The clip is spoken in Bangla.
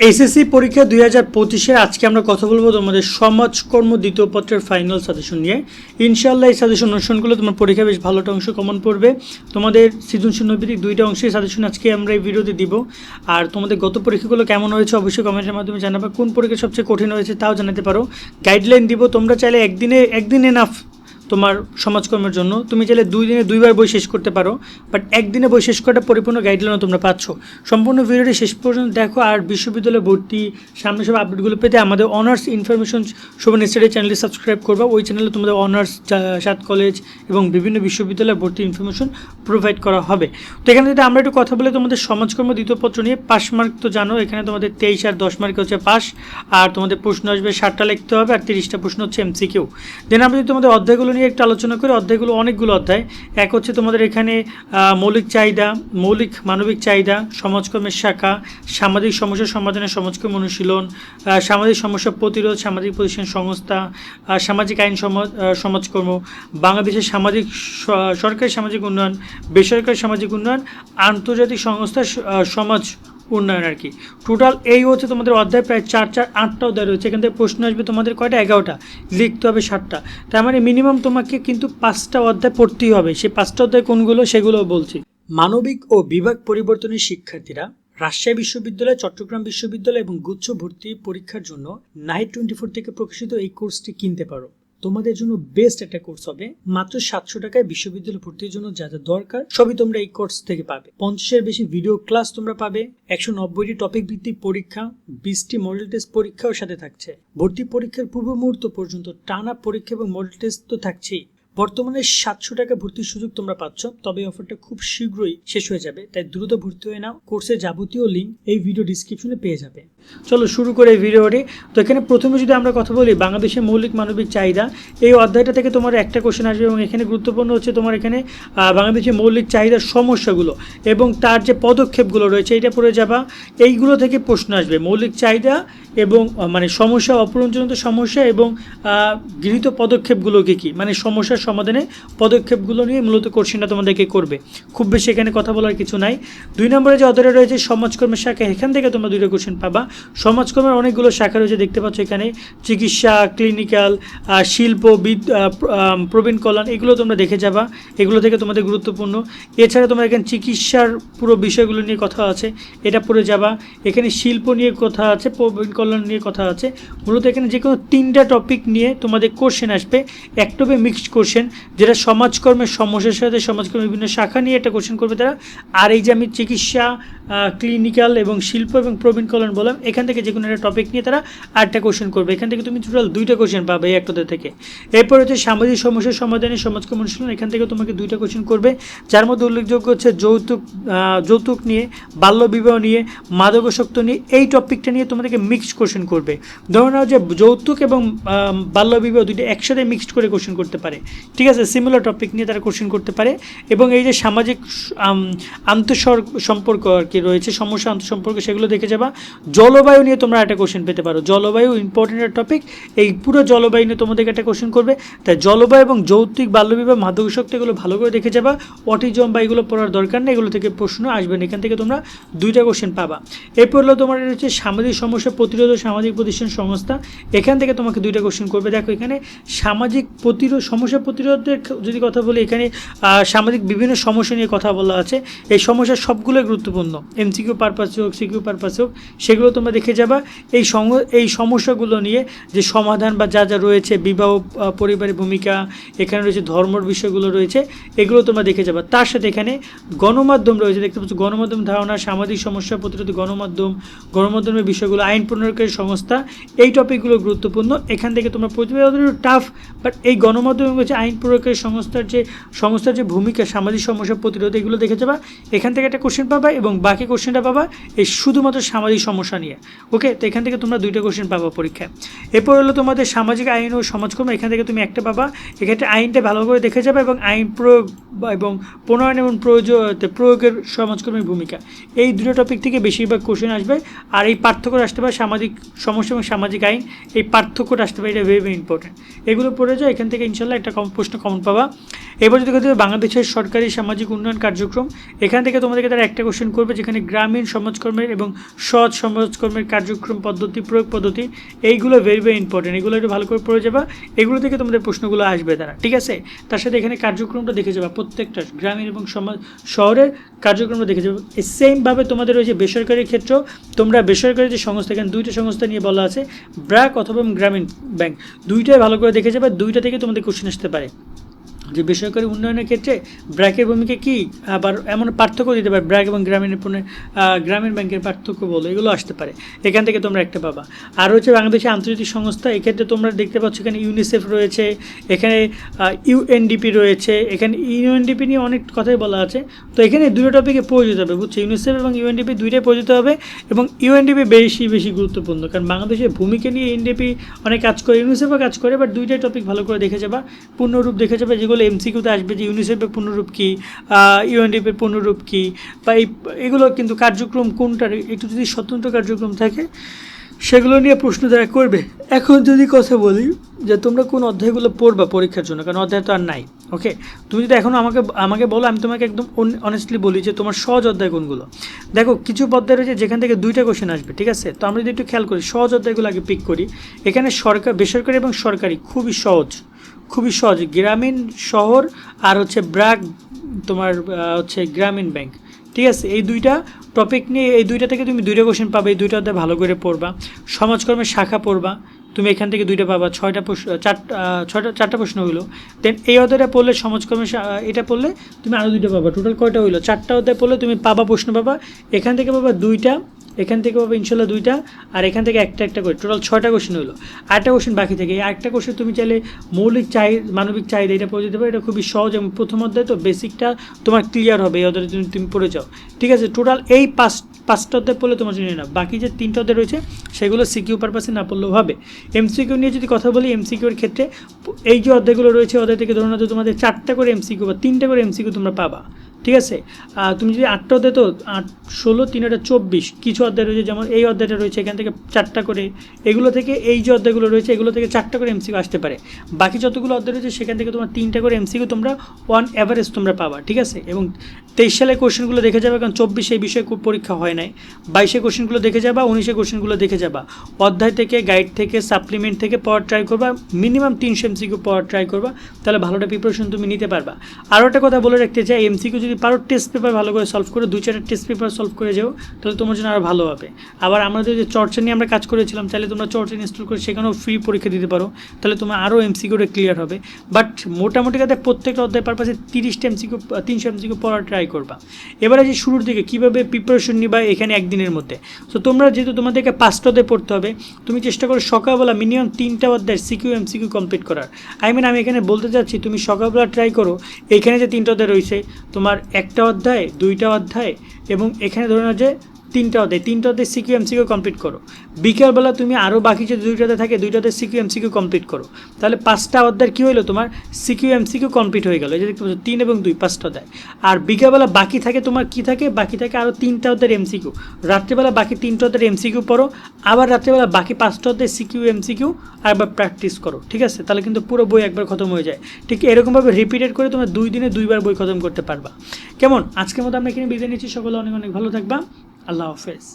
এসএসসি পরীক্ষা দুই হাজার পঁচিশে আজকে আমরা কথা বলব তোমাদের সমাজকর্ম দ্বিতীয় পত্রের ফাইনাল সাজেশন নিয়ে। ইনশাল্লাহ এই সাজেশন অনুষ্ঠানগুলো তোমার পরীক্ষা বেশ ভালোটা অংশ কমন পড়বে। তোমাদের সৃজনশীল নৈতিক দুইটা অংশের সাজেশন আজকে আমরা এই ভিডিওতে দিব। আর তোমাদের গত পরীক্ষাগুলো কেমন হয়েছে অবশ্যই কমেন্টের মাধ্যমে জানাবে। কোন পরীক্ষা সবচেয়ে কঠিন হয়েছে তাও জানাতে পারো। গাইডলাইন দিব, তোমরা চাইলে একদিনে, একদিন এনাফ তোমার সমাজকর্মের জন্য। তুমি চাইলে দুই দিনে দুইবার বই শেষ করতে পারো বাট একদিনে বই শেষ করাটা পরিপূর্ণ গাইডলাইনও তোমরা পাচ্ছ। সম্পূর্ণ ভিডিওটি শেষ পর্যন্ত দেখো, আর বিশ্ববিদ্যালয় ভর্তি, সামনে সব আপডেটগুলো পেতে আমাদের অনার্স ইনফরমেশন শোভন স্টাডি চ্যানেলটি সাবস্ক্রাইব করবা। ওই চ্যানেলে তোমাদের অনার্স সাত কলেজ এবং বিভিন্ন বিশ্ববিদ্যালয় ভর্তি ইনফরমেশন প্রোভাইড করা হবে। তো এখানে যদি আমরা একটু কথা বলে তোমাদের সমাজকর্ম দ্বিতীয় পত্র নিয়ে পাস মার্ক তো জানো, এখানে তোমাদের তেইশ আর দশ মার্ক হচ্ছে পাস আর তোমাদের প্রশ্ন আসবে ষাটটা লিখতে হবে, আর তিরিশটা প্রশ্ন হচ্ছে এমসিকিউ দেন আমরা যদি তোমাদের অধ্যায়গুলো নিয়ে একটু আলোচনা করি অধ্যায়গুলো, অনেকগুলো অধ্যায়। এক হচ্ছে তোমাদের এখানে মৌলিক চাহিদা, মৌলিক মানবিক চাহিদা, সমাজকর্মের শাখা, সামাজিক সমস্যা সমাধানের সমাজকর্ম অনুশীলন সামাজিক সমস্যা প্রতিরোধ, সামাজিক প্রতিষ্ঠান সংস্থা সামাজিক আইন সমাজ সমাজকর্ম, বাংলাদেশের সামাজিক সরকারি সামাজিক উন্নয়ন, বেসরকারি সামাজিক উন্নয়ন, আন্তর্জাতিক সংস্থা সমাজ উন্নয়ন আর কি। টোটাল এই হচ্ছে তোমাদের অধ্যায় প্রায় চার চার, আটটা অধ্যায় রয়েছে। এখান থেকে প্রশ্ন আসবে তোমাদের কয়টা? এগারোটা। লিখতে হবে সাতটা। তার মানে মিনিমাম তোমাকে কিন্তু পাঁচটা অধ্যায় পড়তেই হবে। সেই পাঁচটা অধ্যায় কোনগুলো সেগুলো বলছি। মানবিক ও বিভাগ পরিবর্তনের শিক্ষার্থীরা রাজশাহী বিশ্ববিদ্যালয়, চট্টগ্রাম বিশ্ববিদ্যালয় এবং গুচ্ছ ভর্তি পরীক্ষার জন্য নাইট টোয়েন্টি ফোর থেকে প্রকাশিত এই কোর্সটি কিনতে পারো। তোমাদের জন্য বেস্ট একটা কোর্স হবে। মাত্র সাতশো টাকায় বিশ্ববিদ্যালয় ভর্তির জন্য যা যা দরকার, সবই তোমরা এই কোর্স থেকে পাবে। পঞ্চাশের বেশি ভিডিও ক্লাস তোমরা পাবে। একশো নব্বইটি টপিক ভিত্তিক পরীক্ষা, বিশটি মডেল টেস্ট পরীক্ষাও সাথে থাকছে। ভর্তি পরীক্ষার পূর্ব মুহূর্ত পর্যন্ত টানা পরীক্ষা এবং মডেল টেস্ট তো থাকছেই। বর্তমানে সাতশো টাকা ভর্তির সুযোগ তোমরা পাচ্ছ, তবে অফারটা খুব শীঘ্রই শেষ হয়ে যাবে, তাই দ্রুত ভর্তি হয়ে নাও। কোর্সের যাবতীয় লিঙ্ক এই ভিডিও ডিসক্রিপশনে পেয়ে যাবে। চলো শুরু করে এই ভিডিওটি তো এখানে প্রথমে যদি আমরা কথা বলি, বাংলাদেশের মৌলিক মানবিক চাহিদা। এই অধ্যায়টা থেকে তোমার একটা কোশ্চেন আসবে এবং এখানে গুরুত্বপূর্ণ হচ্ছে তোমার এখানে বাংলাদেশের মৌলিক চাহিদার সমস্যাগুলো এবং তার যে পদক্ষেপগুলো রয়েছে এটা পড়ে যাবা। এইগুলো থেকে প্রশ্ন আসবে, মৌলিক চাহিদা এবং মানে সমস্যা অপূরণজনিত সমস্যা এবং গৃহীত পদক্ষেপগুলো কী? মানে সমস্যার সমাধানে পদক্ষেপগুলো নিয়ে মূলত কোশ্চেনটা তোমাদেরকে করবে। খুব বেশি এখানে কথা বলার কিছু নাই। দুই নম্বরে যে অধ্যায়টা রয়েছে, সমাজকর্মের শাখা, এখান থেকে তোমরা দুইটা কোশ্চেন পাবা। সমাজকর্মের অনেকগুলো শাখা রয়েছে, দেখতে পাচ্ছ এখানে। চিকিৎসা ক্লিনিক্যাল শিল্প, বিদ প্রবীণ কল্যাণ, এগুলো তোমরা দেখে যাবা। এগুলো থেকে তোমাদের গুরুত্বপূর্ণ। এছাড়া তোমরা এখানে চিকিৎসার পুরো বিষয়গুলো নিয়ে কথা আছে, এটা পড়ে যাবা। এখানে শিল্প নিয়ে কথা আছে, প্রবীণ কল্যাণ নিয়ে কথা আছে। মূলত এখানে যে কোনো তিনটা টপিক নিয়ে তোমাদের কোশ্চেন আসবে। এক টপে মিক্সড কোশ্চেন যেটা সমাজকর্মের সমস্যার সাথে সমাজকর্মের বিভিন্ন শাখা নিয়ে একটা কোশ্চেন করবে তারা। আর এই যে আমি চিকিৎসা ক্লিনিক্যাল এবং শিল্প এবং প্রবীণ কল্যাণ বললাম এখান থেকে যে কোনো একটা টপিক নিয়ে তারা আটটা কোশ্চেন করবে। এখান থেকে তুমি টোটাল দুইটা কোশ্চেন পাবে এই একটাতে থেকে। এরপর হচ্ছে সামাজিক সমস্যার সমাধানে সমাজকর্ম অনুশীলন এখান থেকে তোমাকে দুইটা কোশ্চেন করবে। যার মধ্যে উল্লেখযোগ্য হচ্ছে যৌতুক যৌতুক নিয়ে বাল্যবিবাহ নিয়ে, মাদকাসক্ত নিয়ে, এই টপিকটা নিয়ে তোমাদেরকে মিক্সড কোশ্চেন করবে। ধরে নাও যে যৌতুক এবং বাল্যবিবাহ দুইটা একসাথে মিক্সড করে কোশ্চেন করতে পারে। ঠিক আছে? সিমিলার টপিক নিয়ে তারা কোশ্চেন করতে পারে। এবং এই যে সামাজিক আন্তঃসর সম্পর্ক আর কি রয়েছে সমস্যা আন্তঃসম্পর্ক সেগুলো দেখে যাবা। জলবায়ু নিয়ে তোমরা একটা কোশ্চেন পেতে পারো। জলবায়ু ইম্পর্টেন্ট একটা টপিক এই পুরো জলবায়ু নিয়ে তোমাদেরকে একটা কোশ্চেন করবে। তাই জলবায়ু এবং যৌক্তিক বাল্যবিবাহ মাদকাসক্ত এগুলো ভালো করে দেখে যাবা। অটিজম বা এগুলো পড়ার দরকার নেই, এগুলো থেকে প্রশ্ন আসবে না। এখান থেকে তোমরা দুইটা কোশ্চেন পাবা। এরপর হলো তোমার হচ্ছে সামাজিক সমস্যা প্রতিরোধ ও সামাজিক প্রতিষ্ঠান সংস্থা। এখান থেকে তোমাকে দুইটা কোশ্চেন করবে। দেখো এখানে সামাজিক প্রতিরোধ, সমস্যা প্রতিরোধের যদি কথা বলি, এখানে সামাজিক বিভিন্ন সমস্যা নিয়ে কথা বলা আছে। এই সমস্যা সবগুলোই গুরুত্বপূর্ণ। এমসিকিউ পারপাস হোক সিকিউ পারপাস হোক, সেগুলো তোমরা দেখে যাবা। এই সঙ্গ এই সমস্যাগুলো নিয়ে যে সমাধান বা যা যা রয়েছে, বিবাহ পরিবারের ভূমিকা, এখানে রয়েছে ধর্মর বিষয়গুলো রয়েছে, এগুলো তোমরা দেখে যাবা। তার সাথে এখানে গণমাধ্যম রয়েছে, দেখতে পাচ্ছ গণমাধ্যম ধারণা, সামাজিক সমস্যা প্রতিরোধ গণমাধ্যম, গণমাধ্যমের বিষয়গুলো, আইন প্রণয়নকারী সংস্থা, এই টপিকগুলো গুরুত্বপূর্ণ। এখান থেকে তোমরা প্রতিভা টাফ বাট এই গণমাধ্যম হচ্ছে আইন প্রয়োগকারী সংস্থার যে সংস্থার যে ভূমিকা, সামাজিক সমস্যা প্রতিরোধ, এগুলো দেখে যাবা। এখান থেকে একটা কোশ্চেন পাবা এবং বাকি কোশ্চেনটা পাবা, এই শুধুমাত্র সামাজিক সমস্যা নিয়ে। ওকে তো এখান থেকে তোমরা দুইটা কোশ্চেন পাবা পরীক্ষায়। এরপর হলো তোমাদের সামাজিক আইন ও সমাজকর্ম, এখান থেকে তুমি একটা পাবা। এক্ষেত্রে আইনটা ভালো করে দেখে যাবে এবং আইন প্রয়োগ এবং প্রণয়ন এবং প্রয়োজ প্রয়োগের সমাজকর্মের ভূমিকা। এই দুটো টপিক থেকে বেশিরভাগ কোশ্চেন আসবে। আর এই পার্থক্য আসতে পারে সামাজিক সমস্যা এবং সামাজিক আইন। এই পার্থক্যটা আসতে পারে, এটা ভেরি ইম্পর্টেন্ট এগুলো পড়ে যায় এখান থেকে ইনশাল্লাহ একটা কম প্রশ্ন কমন পাবা। এবার যদি বাংলাদেশের সরকারি সামাজিক উন্নয়ন কার্যক্রম, এখান থেকে তোমাদেরকে তারা একটা কোশ্চেন করবে যেখানে গ্রামীণ সমাজকর্মের এবং সৎ সমাজকর্মের কার্যক্রম পদ্ধতি, প্রয়োগ পদ্ধতি, এইগুলো ভেরি ভেরি ইম্পর্টেন্ট এগুলো একটু ভালো করে পড়ে যাবা। এগুলো থেকে তোমাদের প্রশ্নগুলো আসবে তারা, ঠিক আছে? তার সাথে এখানে কার্যক্রমটা দেখে যাবা। প্রত্যেকটা গ্রামীণ এবং সমাজ, শহরের কার্যক্রমটা দেখে যাবে। সেমভাবে তোমাদের রয়েছে বেসরকারি ক্ষেত্র, তোমরা বেসরকারি যে সংস্থা, এখানে দুইটা সংস্থা নিয়ে বলা আছে, ব্র্যাক অথবা গ্রামীণ ব্যাংক। দুইটাই ভালো করে দেখে যাবে। দুইটা থেকে তোমাদের কোশ্চেন আসতে পারে। যে বেসরকারি উন্নয়নের ক্ষেত্রে ব্র্যাকের ভূমিকা কী? আবার এমন পার্থক্য দিতে পারে, ব্র্যাক এবং গ্রামীণ পণ্যের গ্রামীণ ব্যাংকের পার্থক্য বলো, এগুলো আসতে পারে। এখান থেকে তোমরা একটা পাবা। আর হচ্ছে বাংলাদেশের আন্তর্জাতিক সংস্থা, এক্ষেত্রে তোমরা দেখতে পাচ্ছ এখানে ইউনিসেফ রয়েছে, এখানে ইউএনডিপি রয়েছে, এখানে ইউএনডিপি নিয়ে অনেক কথাই বলা আছে। তো এখানে দুটো টপিকে প্রয়োজিত হবে, বুঝছ? ইউনিসেফ এবং ইউএনডিপি দুইটাই প্রয়োজিত হবে এবং ইউএনডিপি বেশি বেশি গুরুত্বপূর্ণ। কারণ বাংলাদেশের ভূমিকা নিয়ে ইউএনডিপি অনেক কাজ করে, ইউনিসেফও কাজ করে বাট দুইটাই টপিক ভালো করে দেখে যাবা, পূর্ণরূপ দেখে যাবে, যেগুলো এমসিকিউতে আসবে যে ইউনিসেফের পূর্ণরূপ কী ইউএনডিপির পূর্ণরূপ কী, বা এই, এগুলো কিন্তু কার্যক্রম কোনটার, একটু যদি স্বতন্ত্র কার্যক্রম থাকে, সেগুলো নিয়ে প্রশ্ন তারা করবে। এখন যদি কথা বলি যে তোমরা কোন অধ্যায়গুলো পড়বা পরীক্ষার জন্য, কারণ অধ্যায় তো আর নাই ওকে তুমি যদি এখনও আমাকে আমাকে বলো, আমি তোমাকে একদম অনেস্টলি বলি যে তোমার সহজ অধ্যায় কোনগুলো। দেখো, কিছু অধ্যায় রয়েছে যেখান থেকে দুইটা কোশ্চেন আসবে, ঠিক আছে? তো আমরা যদি একটু খেয়াল করি, সহজ অধ্যায়গুলো আগে পিক করি। এখানে সরকার, বেসরকারি এবং সরকারি খুবই সহজ। খুবই সহজ। গ্রামীণ শহর আর হচ্ছে ব্র্যাক তোমার হচ্ছে গ্রামীণ ব্যাংক। ঠিক আছে? এই দুইটা টপিক নিয়ে, এই দুইটা থেকে তুমি দুইটা কোশ্চেন পাবে, এই দুইটাতে ভালো করে পড়বা। সমাজকর্মের শাখা পড়বা, তুমি এখান থেকে দুইটা পাবা। ছয়টা প্রশ্ন চারটা ছয়টা, চারটা প্রশ্ন হইল। দেন এই অধ্যায়টা পড়লে সমাজকর্মের এটা পড়লে তুমি আরও দুইটা পাবা। টোটাল কয়টা হইল? চারটা অধ্যায় পড়লে তুমি পাবা, প্রশ্ন পাবা। এখান থেকে পাবা দুইটা। এখান থেকে পাবে ইনশাল্লাহ দুইটা, আর এখান থেকে একটা একটা করে টোটাল ছয়টা কোশ্চেন হলো। আরেকটা কোশ্চেন বাকি থেকে, এই আরেকটা কোশ্চেন তুমি চাইলে মৌলিক চাই মানবিক চাহিদা এটা পড়ে যেতে পারো, এটা খুবই সহজ এবং প্রথম অধ্যায় তো বেসিকটা তোমার ক্লিয়ার হবে, এই অধ্যায় তুমি তুমি পড়ে যাও। ঠিক আছে টোটাল এই পাঁচ, পাঁচটা অধ্যায় পড়লে তোমার জন্য না বাকি যে তিনটা অধ্যায় রয়েছে, সেগুলো সিকিউ পারপাসে না পড়লেও হবে এমসিকিউ নিয়ে যদি কথা বলি এমসিকিউর ক্ষেত্রে, এই যে অধ্যায়গুলো রয়েছে, অধ্যায় থেকে ধরুন তোমাদের চারটা করে এমসিকিউ বা তিনটা করে এমসিকিউ তোমরা পাবা। ঠিক আছে? তুমি যদি আটটা অধ্যায় তো, আট, ষোলো, তিন হাজার চব্বিশ, কিছু অধ্যায় রয়েছে, যেমন এই অধ্যায়টা রয়েছে, এখান থেকে চারটা করে, এগুলো থেকে এই যে অধ্যায়গুলো রয়েছে, এগুলো থেকে চারটা করে এমসিকিউ আসতে পারে। বাকি যতগুলো অধ্যায় রয়েছে, সেখান থেকে তোমার তিনটা করে এমসিকিউ তোমরা ওয়ান অ্যাভারেজ তোমরা পাবা, ঠিক আছে? এবং তেইশ সালে কোশ্চেনগুলো দেখে যাবে, কারণ চব্বিশে এই বিষয়ে পরীক্ষা হয় নাই। বাইশে কোশ্চেনগুলো দেখে যাবা, উনিশে কোশ্চেনগুলো দেখে যাবা। অধ্যায় থেকে গাইড থেকে সাপ্লিমেন্ট থেকে পড়ার ট্রাই করবা মিনিমাম তিনশো এমসিকিউ পড়ার ট্রাই করবা, তাহলে ভালোটা প্রিপারেশন তুমি নিতে পারবা। আরও একটা কথা বলে রাখতে চাই এমসিকিউ যদি পারো টেস্ট পেপার ভালো করে সলভ করে, দুই চারটা টেস্ট পেপার সলভ করে যাও, তাহলে তোমার জন্য আরও ভালো হবে। আবার আমাদের যে চর্চা নিয়ে আমরা কাজ করেছিলাম তাহলে তোমরা চর্চা ইনস্টল করে সেখানেও ফ্রি পরীক্ষা দিতে পারো, তাহলে তোমার আরও এমসিকিউটা ক্লিয়ার হবে। বাট মোটামুটি কথা, প্রত্যেকটা অধ্যায় পারপাসে তিরিশটা এমসিকিউ তিনশো এমসিকিউ পড়ার ট্রাই করবা। এবারে যে শুরুর দিকে কীভাবে প্রিপারেশন নিবা এখানে একদিনের মধ্যে। তো তোমরা যেহেতু তোমাদেরকে পাঁচটাতে পড়তে হবে, তুমি চেষ্টা করো সকালবেলা মিনিমাম তিনটা অধ্যায় সিকিউ এম সিকিউ কমপ্লিট করার। আই মিন আমি এখানে বলতে চাচ্ছি, তুমি সকালবেলা ট্রাই করো, এখানে যে তিনটা অধ্যায় রয়েছে, তোমার একটা অধ্যায়, দুইটা অধ্যায়, এবং এখানে ধরে নাও যে তিনটা অধ্যায় তিনটা অধ্যায় সিকিউ এমসিকিউ কমপ্লিট করো। বিকেলবেলা তুমি আরও বাকি যে দুইটাতে থাকে দুইটাতে সিকিউ এমসিকিউ কমপ্লিট করো। তাহলে পাঁচটা অধ্যায় কী হলো তোমার? সিকিউ এমসিকিউ কমপ্লিট হয়ে গেলো। এই যে তিন এবং দুই, পাঁচটা অধ্যায়। আর বিকেলবেলা বাকি থাকে তোমার কি থাকে? বাকি থাকে আরও তিনটা অধ্যায়ের এমসিকিউ। রাত্রেবেলা বাকি তিনটা অধ্যায়ের এমসিকিউ পড়ো। আবার রাত্রেবেলা বাকি পাঁচটা অধ্যায় সিকিউ এমসিকিউ আর একবার প্র্যাকটিস করো, ঠিক আছে? তাহলে কিন্তু পুরো বই একবার খতম হয়ে যায়। ঠিক এরকমভাবে রিপিটেড করে তোমরা দুই দিনে দুইবার বই খতম করতে পারবা। কেমন? আজকের মতো আমরা এখানে বিদায় নিচ্ছি। সকলে অনেক অনেক ভালো থাকবা। আল্লাহ হাফেজ।